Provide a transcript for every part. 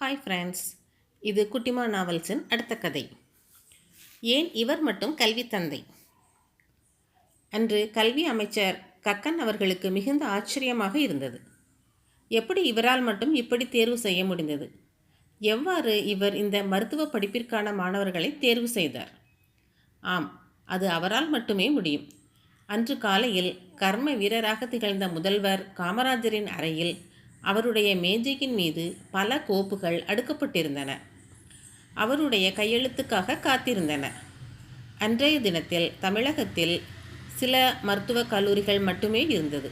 Hi friends இது குட்டிமா நாவல்ஸின் அடுத்த கதை. ஏன் இவர் மட்டும் கல்வி தந்தை? அன்று கல்வி அமைச்சர் கக்கன் அவர்களுக்கு மிகுந்த ஆச்சரியமாக இருந்தது. எப்படி இவரால் மட்டும் இப்படி தேர்வு செய்ய முடிந்தது? எவ்வாறு இவர் இந்த மருத்துவ படிப்பிற்கான மாணவர்களை தேர்வு செய்தார்? ஆம் அது அவரால் மட்டுமே முடியும். அன்று காலையில் கர்ம வீரராக திகழ்ந்த முதல்வர் காமராஜரின் அறையில் அவருடைய மேஜையின் மீது பல கோப்புகள் அடுக்கப்பட்டிருந்தன. அவருடைய கையெழுத்துக்காக காத்திருந்தன. அன்றைய தினத்தில் தமிழகத்தில் சில மருத்துவக் கல்லூரிகள் மட்டுமே இருந்தது.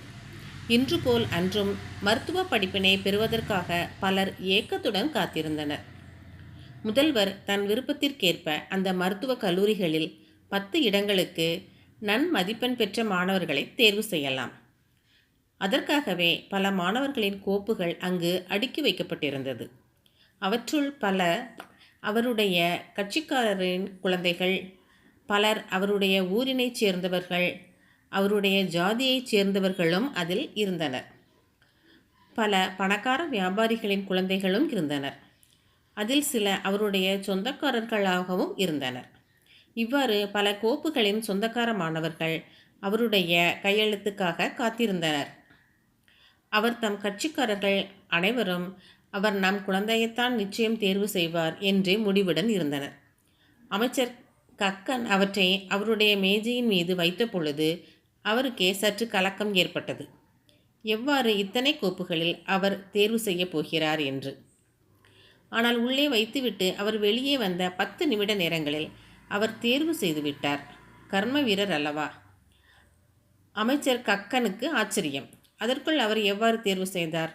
இன்று போல் அன்றும் மருத்துவ படிப்பினை பெறுவதற்காக பலர் ஏக்கத்துடன் காத்திருந்தனர். முதல்வர் தன் விருப்பத்திற்கேற்ப அந்த மருத்துவக் கல்லூரிகளில் பத்து இடங்களுக்கு நன்மதிப்பெண் பெற்ற மாணவர்களை தேர்வு செய்யலாம். அதற்காகவே பல மாணவர்களின் கோப்புகள் அங்கு அடுக்கி வைக்கப்பட்டிருந்தது. அவற்றுள் பல அவருடைய கட்சிக்காரரின் குழந்தைகள் பலர் அவருடைய ஊரினைச் சேர்ந்தவர்கள் அவருடைய ஜாதியைச் சேர்ந்தவர்களும் அதில் இருந்தனர். பல பணக்கார வியாபாரிகளின் குழந்தைகளும் இருந்தனர். அதில் சில அவருடைய சொந்தக்காரர்களாகவும் இருந்தனர். இவ்வாறு பல கோப்புகளின் சொந்தக்கார மாணவர்கள் அவருடைய கையெழுத்துக்காக காத்திருந்தனர். அவர் தம் கட்சிக்காரர்கள் அனைவரும் அவர் நம் குழந்தையைத்தான் நிச்சயம் தேர்வு செய்வார் என்றே முடிவுடன் இருந்தனர். அமைச்சர் கக்கன் அவற்றை அவருடைய மேஜையின் மீது வைத்த பொழுது அவருக்கே சற்று கலக்கம் ஏற்பட்டது. எவ்வாறு இத்தனை கோப்புகளில் அவர் தேர்வு செய்யப் போகிறார் என்று. ஆனால் உள்ளே வைத்துவிட்டு அவர் வெளியே வந்த பத்து நிமிட நேரங்களில் அவர் தேர்வு செய்துவிட்டார் கர்ம வீரர் அல்லவா? அமைச்சர் கக்கனுக்கு ஆச்சரியம். அதற்குள் அவர் எவ்வாறு தேர்வு செய்தார்?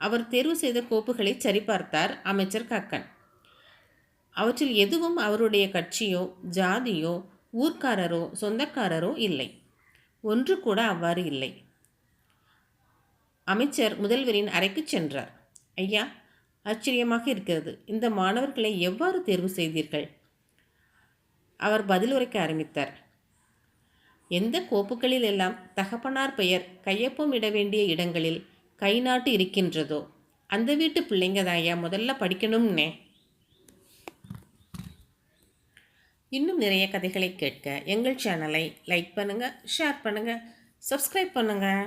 அவர் தேர்வு செய்த கோப்புகளை சரிபார்த்தார் அமைச்சர் கக்கன். அவற்றில் எதுவும் அவருடைய கட்சியோ ஜாதியோ ஊர்க்காரரோ சொந்தக்காரரோ இல்லை. ஒன்று கூட அவ்வாறு இல்லை. அமைச்சர் முதல்வரின் அறைக்கு சென்றார். ஐயா ஆச்சரியமாக இருக்கிறது. இந்த மாணவர்களை எவ்வாறு தேர்வு செய்தீர்கள்? அவர் பதில் உரைக்க ஆரம்பித்தார். எந்த கோப்புகளில் எல்லாம் தகப்பனார் பெயர் கையொப்பம் இட வேண்டிய இடங்களில் கை நாட்டு இருக்கின்றதோ அந்த வீட்டு பிள்ளைங்க தாயா முதல்ல படிக்கணும்னே. இன்னும் நிறைய கதைகளை கேட்க எங்கள் சேனலை லைக் பண்ணுங்கள் ஷேர் பண்ணுங்கள் சப்ஸ்கிரைப் பண்ணுங்கள்